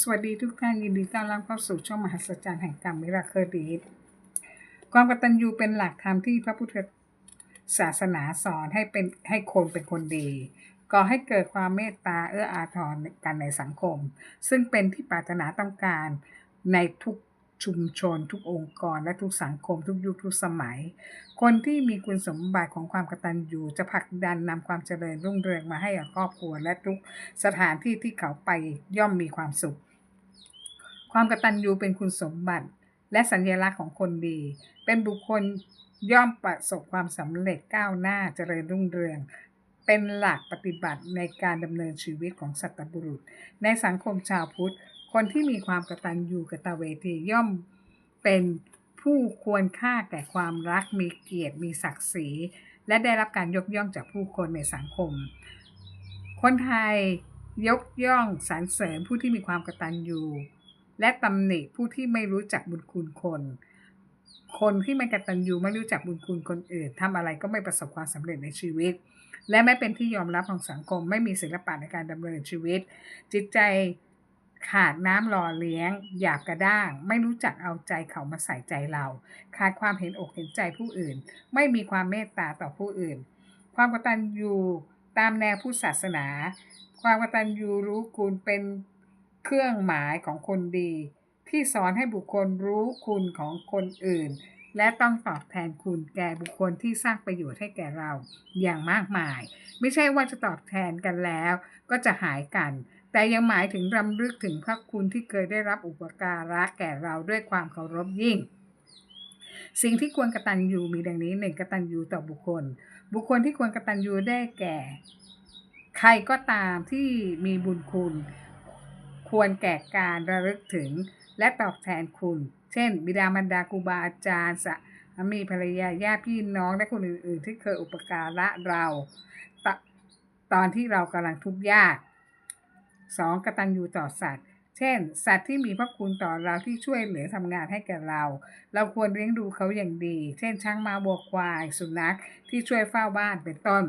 สวัสดีทุกท่านยินดีต้อนรับเข้าสู่ช่องมหัศจรรย์แห่งกรรมมิราเคิลดีความกตัญญูเป็นหลักธรรมที่พระพุทธศาสนาสอนให้เป็นให้คนเป็นคนดีก่อให้เกิดความเมตตาเอื้ออาทรกันในสังคม ซึ่งเป็นที่ปรารถนาต้องการในทุก ชุมชน ทุกองค์กร และทุกสังคม ทุกยุคทุกสมัย คนที่มีคุณสมบัติของความกตัญญูจะผลักดันนำความเจริญรุ่งเรืองมาให้กับครอบครัวและทุกสถานที่ที่เขาไปย่อมมีความสุข ความกตัญญูเป็นคุณสมบัติ และสัญลักษณ์ของคนดี เป็นบุคคลย่อมประสบความสำเร็จก้าวหน้าเจริญรุ่งเรืองเป็นหลักปฏิบัติในการดำเนินชีวิตของสัตบุรุษ ในสังคมชาวพุทธ คนที่มีความกตัญญูกตเวทีย่อมเป็นผู้ควรค่าแก่ความรักมีเกียรติมีศักดิ์ศรี และได้รับการยกย่องจากผู้คนในสังคม คนไทยยกย่องสรรเสริญผู้ที่มีความกตัญญูและตำหนิผู้ที่ไม่รู้จักบุญคุณคน คนที่ไม่กตัญญูไม่รู้จักบุญคุณคนอื่นทำอะไรก็ไม่ประสบความสำเร็จในชีวิต และไม่เป็นที่ยอมรับของสังคม ไม่มีศิลปะในการดำเนินชีวิต จิตใจ ขาดน้ำหล่อเลี้ยง หยาบกระด้าง ไม่รู้จักเอาใจเขามาใส่ใจเรา ขาดความเห็นอกเห็นใจผู้อื่น ไม่มีความเมตตาต่อผู้อื่น ความกตัญญูตามแนวพุทธศาสนา ความกตัญญูรู้คุณเป็นเครื่องหมายของคนดี ที่สอนให้บุคคลรู้คุณของคนอื่น และต้องตอบแทนคุณแก่บุคคลที่สร้างประโยชน์ให้แก่เราอย่างมากมาย ไม่ใช่ว่าจะตอบแทนกันแล้ว ก็จะหายกัน แต่ยังหมายถึงรำลึกถึงพระคุณที่เคยได้รับอุปการะแก่เราด้วยความเคารพยิ่ง สิ่งที่ควรกระตัญญูมีดังนี้หนึ่งกระตัญญูต่อบุคคล บุคคลที่ควรกระตัญญูได้แก่ ใครก็ตามที่มีบุญคุณ ควรแก่การระลึกถึงและตอบแทนคุณ เช่น บิดามารดาครูบาอาจารย์สามีภรรยาญาติพี่น้องและคนอื่น ๆ ที่เคยอุปการะเราตตอนที่เรากำลังทุกข์ยาก 2. กตัญญูต่อสัตว์ เช่น สัตว์ที่มีพระคุณต่อเราที่ช่วยเหลือทำงานให้แก่เรา เราควรเลี้ยงดูเขาอย่างดี เช่น ช้างม้าวัวควาย สุนัขที่ช่วยเฝ้าบ้านเป็นต้น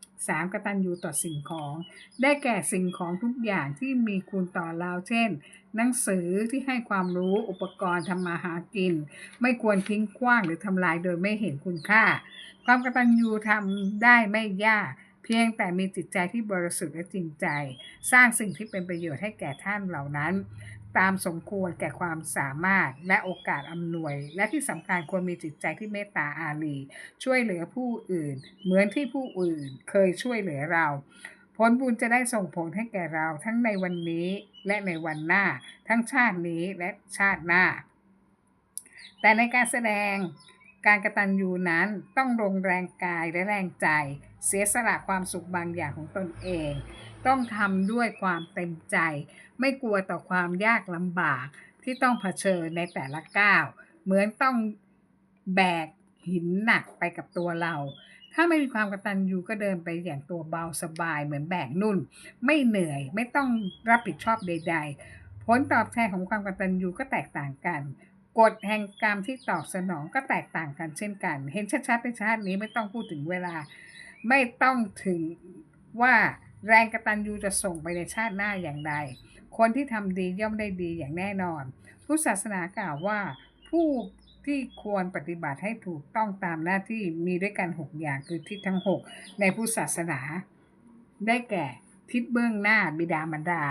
3. กตัญญูต่อสิ่งของ ได้แก่สิ่งของทุกอย่างที่มีคุณต่อเรา เช่น หนังสือที่ให้ความรู้ อุปกรณ์ทำมาหากิน ไม่ควรทิ้งขว้างหรือทำลายโดยไม่เห็นคุณค่า ความกตัญญูทำได้ไม่ยาก พียงแต่มีจิตใจที่บริสุทธิ์และจริงใจ สร้างสิ่งที่เป็นประโยชน์ให้แก่ท่านเหล่านั้น ตามสมควรแก่ความสามารถและโอกาสอำนวย และที่สำคัญควรมีจิตใจที่เมตตาอารีช่วยเหลือผู้อื่น เหมือนที่ผู้อื่นเคยช่วยเหลือเราผลบุญจะได้ส่งผลให้แก่เราทั้งในวันนี้และในวันหน้า ทั้งชาตินี้และชาติหน้า แต่ในการแสดงการกระตันยูนั้นต้องลงแรงกายและแรงใจ เสียสละความสุขบางอย่างของตนเอง ต้องทำด้วยความเต็มใจ ไม่กลัวต่อความยากลำบากที่ต้องเผชิญในแต่ละก้าว เหมือนต้องแบกหินหนักไปกับตัวเรา ถ้าไม่มีความกตัญญูก็เดินไปอย่างตัวเบาสบาย เหมือนแบกนุ่น ไม่เหนื่อยไม่ต้องรับผิดชอบใด ๆ ผลตอบแทนของความกตัญญูก็แตกต่างกันกฎแห่งกรรมที่ตอบสนองก็แตกต่างกันเช่นกัน เห็นชัดๆในชาตินี้ไม่ต้องพูดถึงเวลา ไม่ต้องถึงว่าแรงกระตัญญูจะส่งไปในชาติหน้าอย่างใด คนที่ทำดีย่อมได้ดีอย่างแน่นอน พุทธศาสนากล่าวว่าผู้ที่ควรปฏิบัติให้ถูกต้องตามหน้าที่มีด้วยกัน 6 อย่างคือทิศทั้ง 6 ในพุทธศาสนา ได้แก่ทิศเบื้องหน้าบิดามารดา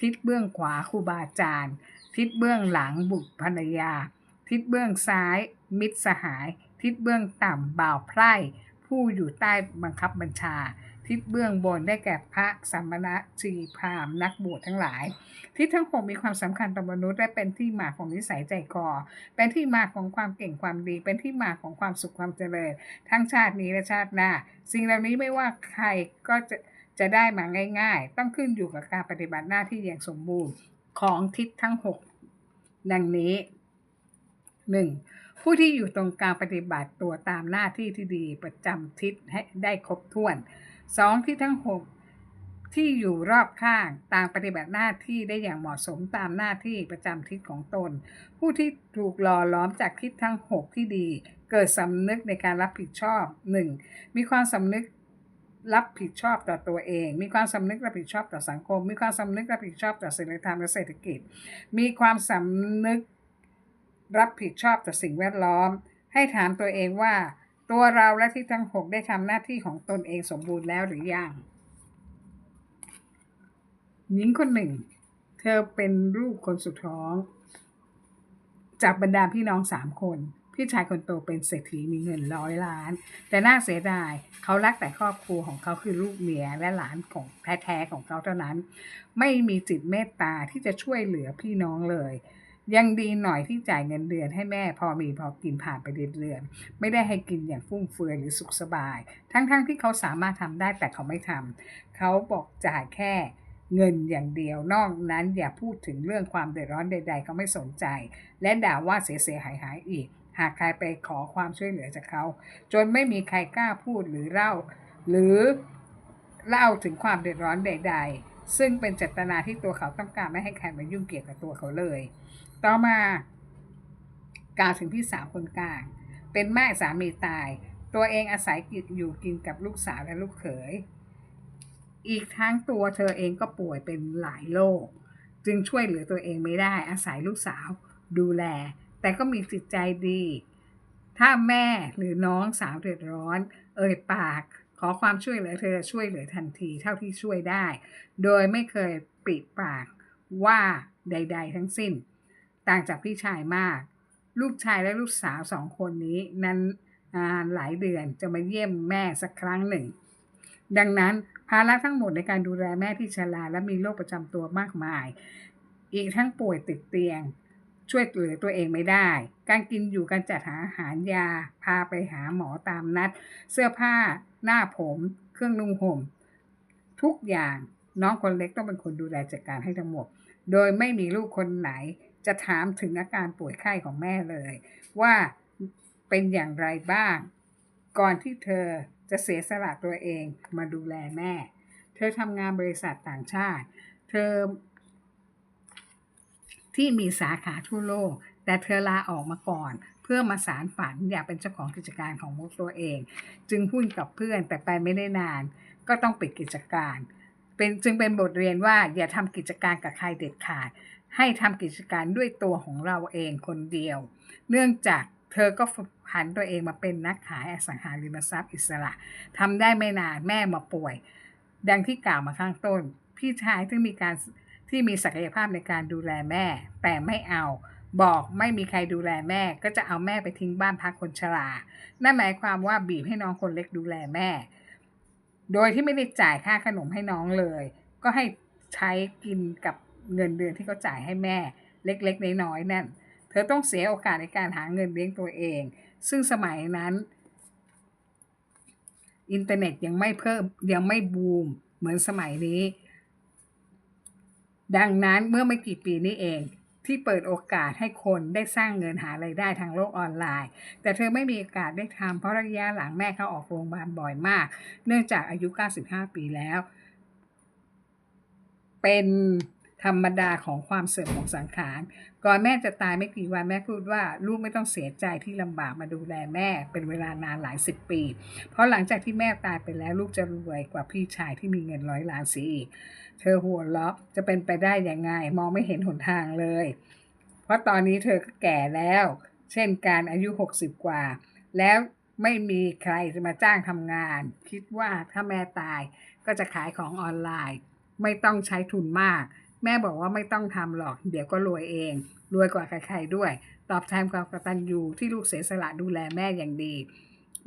ทิศเบื้องขวาครูบาอาจารย์ ทิศเบื้องหลังบุตรภรรยา ทิศเบื้องซ้าย มิตรสหาย ทิศเบื้องต่ำบ่าวไพร่ ผู้อยู่ใต้บังคับบัญชา ทิศเบื้องบนได้แก่พระสัมมณชีพราหมณ์นักบวชทั้งหลาย ทิศทั้งหกมีความสำคัญต่อมนุษย์และเป็นที่มาของนิสัยใจคอเป็นที่มาของความเก่งความดี เป็นที่มาของความสุขความเจริญ ทั้งชาตินี้และชาติหน้า สิ่งเหล่านี้ไม่ว่าใครก็จะจะได้มาง่าย ๆ ต้องขึ้นอยู่กับการปฏิบัติหน้าที่อย่างสมบูรณ์ของทิศทั้งหกดังนี้ 1. ผู้ที่อยู่ตรงกลางปฏิบัติตัวตามหน้าที่ที่ดีประจำทิศให้ได้ครบถ้วน 2. ที่ทั้ง 6 ที่อยู่รอบข้างต่างปฏิบัติหน้าที่ได้อย่างเหมาะสมตามหน้าที่ประจำทิศของตน ผู้ที่ถูกหล่อล้อมจากทิศทั้ง 6 ที่ดี เกิดสำนึกในการรับผิดชอบ 1. มีความสำนึกรับผิดชอบต่อตัวเอง มีความสำนึกรับผิดชอบต่อสังคม มีความสำนึกรับผิดชอบต่อศีลธรรมและเศรษฐกิจ มีความสำนึก รับผิดชอบต่อสิ่งแวดล้อม ให้ถามตัวเองว่า ตัวเราและที่ทั้งหกได้ทำหน้าที่ของตนเองสมบูรณ์แล้วหรือยังหญิงคนหนึ่ง เธอเป็นลูกคนสุดท้อง จากบรรดาพี่น้องสามคน พี่ชายคนโตเป็นเศรษฐีมีเงินร้อยล้าน แต่น่าเสียดายเขารักแต่ครอบครัวของเขาคือลูกเมียและหลานของแท้ๆของเขาเท่านั้น ไม่มีจิตเมตตาที่จะช่วยเหลือพี่น้องเลย ยังดีหน่อยที่จ่ายเงินเดือนให้แม่พอมีพอกินผ่านไปเดือนๆไม่ได้ให้กินอย่างฟุ่มเฟือยหรือสุขสบาย ทั้งๆที่เขาสามารถทำได้แต่เขาไม่ทำเขาบอกจ่ายแค่เงินอย่างเดียวนอกนั้นอย่าพูดถึงเรื่องความเดือดร้อนใด ๆ เขาไม่สนใจ และด่าว่าเสียๆหายๆอีก หากใครไปขอความช่วยเหลือจากเขา จนไม่มีใครกล้าพูดหรือเล่า หรือเล่าถึงความเดือดร้อนใด ๆ ซึ่งเป็นเจตนาที่ตัวเขาต้องการไม่ให้ใครมายุ่งเกี่ยวกับตัวเขาเลย ต่อมากล่าวถึงพี่สาวคนกลาง เป็นแม่สามีตาย ตัวเองอาศัยอยู่กินกับลูกสาวและลูกเขย อีกทั้งตัวเธอเองก็ป่วยเป็นหลายโรคจึงช่วยเหลือตัวเองไม่ได้อาศัยลูกสาวดูแล แต่ก็มีจิตใจดี ถ้าแม่หรือน้องสาวเดือดร้อน เอ่ยปาก ขอความช่วยเหลือเธอช่วยเหลือทันทีเท่าที่ช่วยได้ โดยไม่เคยปิดปากว่าใด ๆ ทั้งสิ้น ต่างจากพี่ชายมาก ลูกชายและลูกสาวสองคนนี้นั้นนานหลายเดือนจะมาเยี่ยมแม่สักครั้งหนึ่ง ดังนั้นภาระทั้งหมดในการดูแลแม่ที่ชราและมีโรคประจำตัวมากมาย อีกทั้งป่วยติดเตียง ช่วยเหลือตัวเองไม่ได้ การกินอยู่การจัดหาอาหารยา พาไปหาหมอตามนัด เสื้อผ้า หน้าผม เครื่องนุ่งห่ม ทุกอย่างน้องคนเล็กต้องเป็นคนดูแลจัดการให้ทั้งหมด โดยไม่มีลูกคนไหน จะถามถึงอาการป่วยไข้ของแม่เลย ว่าเป็นอย่างไรบ้าง ก่อนที่เธอจะเสียสละตัวเองมาดูแลแม่ เธอทำงานบริษัทต่างชาติ เธอ ที่มีสาขาทั่วโลก แต่เธอลาออกมาก่อนเพื่อมาสารฝันอยากเป็นเจ้าของกิจการของตัวเอง จึงหุ้นกับเพื่อนแต่ไปไม่ได้นาน ก็ต้องปิดกิจการ เป็นจึงเป็นบทเรียนว่าอย่าทำกิจการกับใครเด็ดขาด ให้ทำกิจการด้วยตัวของเราเองคนเดียว เนื่องจากเธอก็ผันตัวเองมาเป็นนักขายอสังหาริมทรัพย์อิสระทำได้ไม่นานแม่มาป่วย ดังที่กล่าวมาข้างต้น พี่ชายที่มีการที่มีศักยภาพในการดูแลแม่ แต่ไม่เอาบอกไม่มีใครดูแลแม่ ก็จะเอาแม่ไปทิ้งบ้านพักคนชรา นั่นหมายความว่าบีบให้น้องคนเล็กดูแลแม่ โดยที่ไม่ได้จ่ายค่าขนมให้น้องเลย ก็ให้ใช้กินกับ เงินเดือนที่เขาจ่ายให้แม่เล็กๆน้อยๆนั่น เธอต้องเสียโอกาสในการหาเงินเลี้ยงตัวเอง ซึ่งสมัยนั้น อินเทอร์เน็ตยังไม่เพิ่มยังไม่บูมเหมือนสมัยนี้ ดังนั้นเมื่อไม่กี่ปีนี้เองที่เปิดโอกาสให้คนได้สร้างเงินหาไรายได้ทางโลกออนไลน์ แต่เธอไม่มีโอกาสได้ทำเพราะระยะหลังแม่เขาออกโรงพยาบาลบ่อยมาก เนื่องจากอายุ 95 ปีแล้ว เป็น ธรรมดาของความเสื่อมของสังขาร ก่อนแม่จะตายไม่กี่วันแม่พูดว่า ลูกไม่ต้องเสียใจที่ลำบากมาดูแลแม่ เป็นเวลานานหลายสิบปี เพราะหลังจากที่แม่ตายไปแล้วลูกจะรวยกว่าพี่ชายที่มีเงินร้อยล้านเสียอีก เธอหัวเราะจะเป็นไปได้ยังไง มองไม่เห็นหนทางเลย เพราะตอนนี้เธอก็แก่แล้ว เช่นการอายุ 60 กว่า แล้วไม่มีใครจะมาจ้างทำงาน คิดว่าถ้าแม่ตายก็จะขายของออนไลน์ ไม่ต้องใช้ทุนมาก แม่บอกว่าไม่ต้องทำหรอก เดี๋ยวก็รวยเอง รวยกว่าใครๆด้วย ตอบแทนความกตัญญูที่ลูกเสียสละดูแลแม่อย่างดี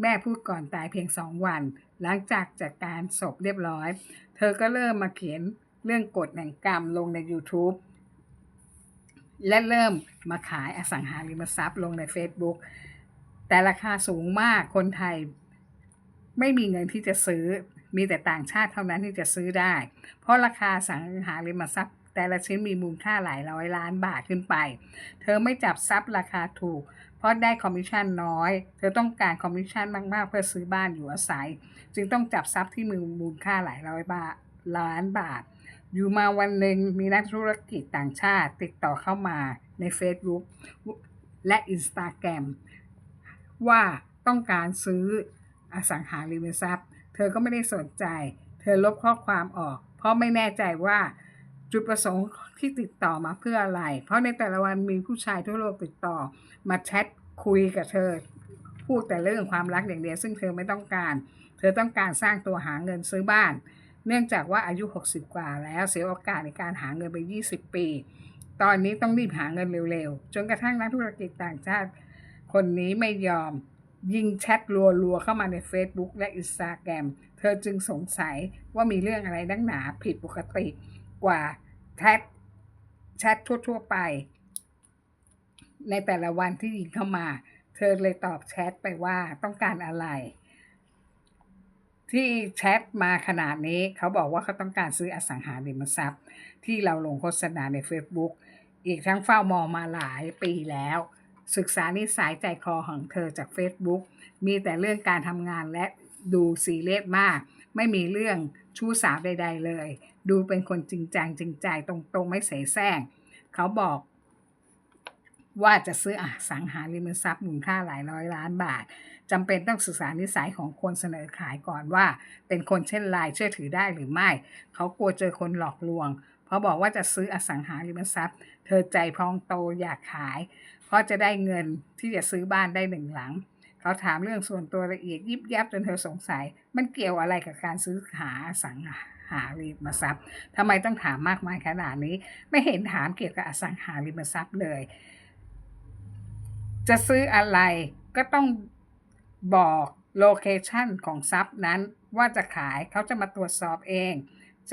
แม่พูดก่อนตายเพียงสองวัน หลังจากจัดการศพเรียบร้อย เธอก็เริ่มมาเขียนเรื่องกฎแห่งกรรมลงใน YouTube และเริ่มมาขายอสังหาริมทรัพย์ลงใน Facebook แต่ราคาสูงมากคนไทยไม่มีเงินที่จะซื้อมีแต่ต่างชาติเท่านั้นที่จะซื้อได้ เพราะราคาสังหาริมทรัพย์ แต่ละชิ้นมีมูลค่าหลายร้อยล้านบาทขึ้นไป เธอไม่จับทรัพย์ราคาถูก เพราะได้คอมมิชชั่นน้อย เธอต้องการคอมมิชชั่นมากๆ เพื่อซื้อบ้านอยู่อาศัย จึงต้องจับทรัพย์ที่มีมูลค่าหลายร้อยบาทล้านบาท อยู่มาวันหนึ่งมีนักธุรกิจต่างชาติ ติดต่อเข้ามาใน Facebook และ Instagram ว่าต้องการซื้ออสังหาริมทรัพย์ เธอก็ไม่ได้สนใจ เธอลบข้อความออก เพราะไม่แน่ใจว่า จุดประสงค์ที่ติดต่อมาเพื่ออะไร เพราะในแต่ละวันมีผู้ชายทั่วโลกติดต่อ มาแชทคุยกับเธอ พูดแต่เรื่องความรักอย่างเดียว ซึ่งเธอไม่ต้องการ เธอต้องการสร้างตัวหาเงินซื้อบ้าน เนื่องจากว่าอายุ 60 กว่าแล้วเสียโอกาสในการหาเงินไป 20 ปี ตอนนี้ต้องรีบหาเงินเร็วๆ จนกระทั่งนักธุรกิจต่างชาติ คนนี้ไม่ยอมยิงแชทรัวๆเข้ามาใน Facebook และ Instagram เธอจึงสงสัยว่ามีเรื่องอะไรนักหนาผิดปกติกว่า แชทแชททั่ว ๆ ไป ในแต่ละวันที่ยิงเข้ามา เธอเลยตอบแชทไปว่าต้องการอะไร ที่แชทมาขนาดนี้เขาบอกว่าเขาต้องการซื้ออสังหาริมทรัพย์ ที่เราลงโฆษณาใน Facebook อีกทั้งเฝ้ามองมาหลายปีแล้ว ศึกษานิสัยใจคอของเธอจาก Facebook มีแต่เรื่องการทำงานและดูซีเรียสมาก ไม่มีเรื่อง ชู้สาวใด ๆ เลย ดูเป็นคนจริงจังจริงใจตรงๆไม่เสแสร้งเขาบอกว่าจะซื้ออสังหาริมทรัพย์มูลค่าหลายร้อยล้านบาทจำเป็นต้องศึกษานิสัยของคนเสนอขายก่อนว่า เป็นคนเช่นไรเชื่อถือได้หรือไม่ เขากลัวเจอคนหลอกลวง เพราะบอกว่าจะซื้ออสังหาริมทรัพย์ เธอใจพองโตอยากขาย เพราะจะได้เงินที่จะซื้อบ้านได้หนึ่งหลัง เขาถามเรื่องส่วนตัวละเอียดยิบยับจนเธอสงสัย มันเกี่ยวอะไรกับการซื้อหาอสังหาริมทรัพย์ทำไมต้องถามมากมายขนาดนี้ ไม่เห็นถามเกี่ยวกับอสังหาริมทรัพย์เลย จะซื้ออะไรก็ต้องบอกโลเคชันของทรัพย์นั้นว่าจะขายเขาจะมาตรวจสอบเอง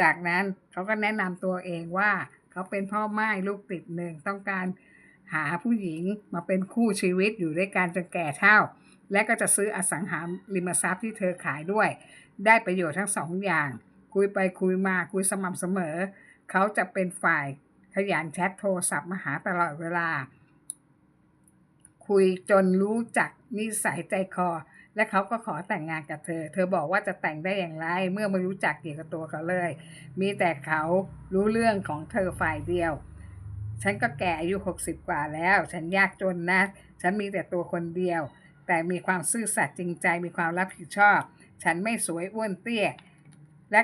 จากนั้นเขาก็แนะนำตัวเองว่าเขาเป็นพ่อไม้ลูกติดหนึ่งต้องการหาผู้หญิงมาเป็นคู่ชีวิตอยู่ด้วยกันจนแก่เฒ่า และก็จะซื้ออสังหาริมทรัพย์ที่เธอขายด้วย ได้ประโยชน์ทั้งสองอย่าง คุยไปคุยมาคุยสม่ำเสมอ เขาจะเป็นฝ่ายขยันแชทโทรศัพท์มาหาตลอดเวลา คุยจนรู้จักนิสัยใจคอ และเขาก็ขอแต่งงานกับเธอ เธอบอกว่าจะแต่งได้อย่างไร เมื่อไม่รู้จักเกี่ยวกับตัวเขาเลย มีแต่เขารู้เรื่องของเธอฝ่ายเดียว ฉันก็แก่อายุ 60 กว่าแล้ว ฉันยากจนนะ ฉันมีแต่ตัวคนเดียว แต่มีความซื่อสัตย์จริงใจมีความรับผิดชอบ ฉันไม่สวยอ้วนเตี้ย และ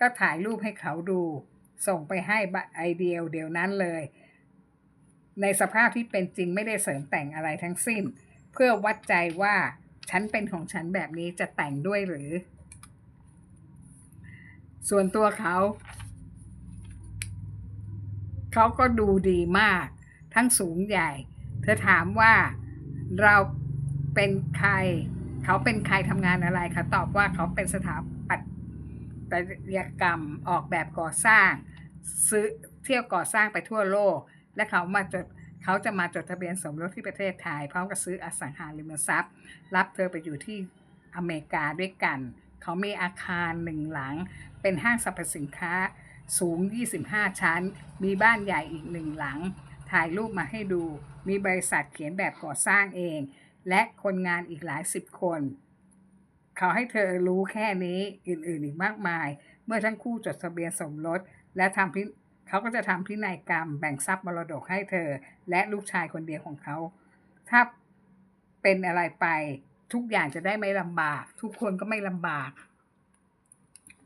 ก็ถ่ายรูปให้เขาดู ส่งไปให้ไอเดียเดี๋ยวนั้นเลย ในสภาพที่เป็นจริงไม่ได้เสริมแต่งอะไรทั้งสิ้น เพื่อวัดใจว่าฉันเป็นของฉันแบบนี้จะแต่งด้วยหรือ ส่วนตัวเขา เขาก็ดูดีมาก ทั้งสูงใหญ่ เธอถามว่าเรา เป็นใคร เขาเป็นใครทำงานอะไรเขาตอบว่าเขาเป็นสถาปัตยกรรมออกแบบก่อสร้าง ซื้อเที่ยวก่อสร้างไปทั่วโลก และเขามาจดเขาจะมาจดทะเบียนสมรสที่ประเทศไทย พร้อมกับซื้ออสังหาริมทรัพย์ รับเธอไปอยู่ที่อเมริกาด้วยกัน เขามีอาคารหนึ่งหลัง เป็นห้างสรรพสินค้าสูง 25 ชั้น มีบ้านใหญ่อีกหนึ่งหลัง ถ่ายรูปมาให้ดู มีบริษัทเขียนแบบก่อสร้างเอง และคนงานอีกหลายสิบคน เขาให้เธอรู้แค่นี้อื่นๆอีกมากมาย เมื่อทั้งคู่จดทะเบียนสมรส และทำพิเขาก็จะทำพินัยกรรมแบ่งทรัพย์มรดกให้เธอ และลูกชายคนเดียวของเขา ถ้าเป็นอะไรไปทุกอย่างจะได้ไม่ลำบาก ทุกคนก็ไม่ลำบาก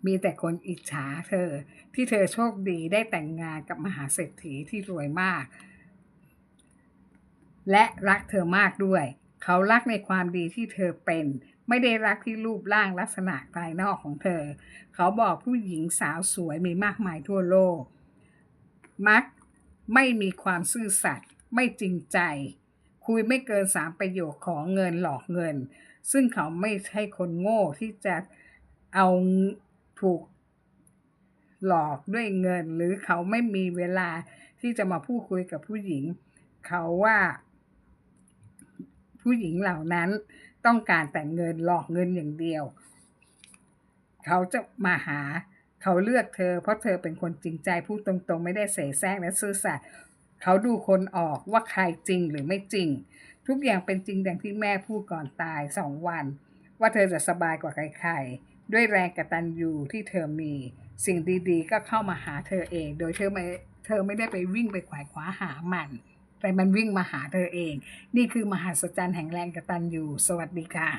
มีแต่คนอิจฉาเธอ ที่เธอโชคดีได้แต่งงานกับมหาเศรษฐีที่รวยมาก และรักเธอมากด้วย เขารักในความดีที่เธอเป็น ไม่ได้รักที่รูปร่างลักษณะภายนอกของเธอ เขาบอกผู้หญิงสาวสวยมีมากมายทั่วโลก มักไม่มีความซื่อสัตย์ไม่จริงใจ คุยไม่เกินสามประโยคของเงินหลอกเงิน ซึ่งเขาไม่ใช่คนโง่ที่จะเอาถูกหลอกด้วยเงิน หรือเขาไม่มีเวลาที่จะมาพูดคุยกับผู้หญิง เขาว่า ผู้หญิงเหล่านั้นต้องการแต่เงินหลอกเงินอย่างเดียว เขาจะมาหาเขาเลือกเธอ เพราะเธอเป็นคนจริงใจพูดตรงๆ ไม่ได้เสแสร้งและซื่อสัตย์เขาดูคนออกว่าใครจริงหรือไม่จริง ทุกอย่างเป็นจริงดังที่แม่พูดก่อนตายสองวัน ว่าเธอจะสบายกว่าใครๆ ด้วยแรงกระตัญญูที่เธอมี สิ่งดีๆ ก็เข้ามาหาเธอเอง โดยเธอไม่เธอไม่ได้ไปวิ่งไปขวายคว้าหามัน แต่มันวิ่งมาหาเธอเอง นี่คือมหัศจรรย์แห่งแรงกตันอยู่ สวัสดีค่ะ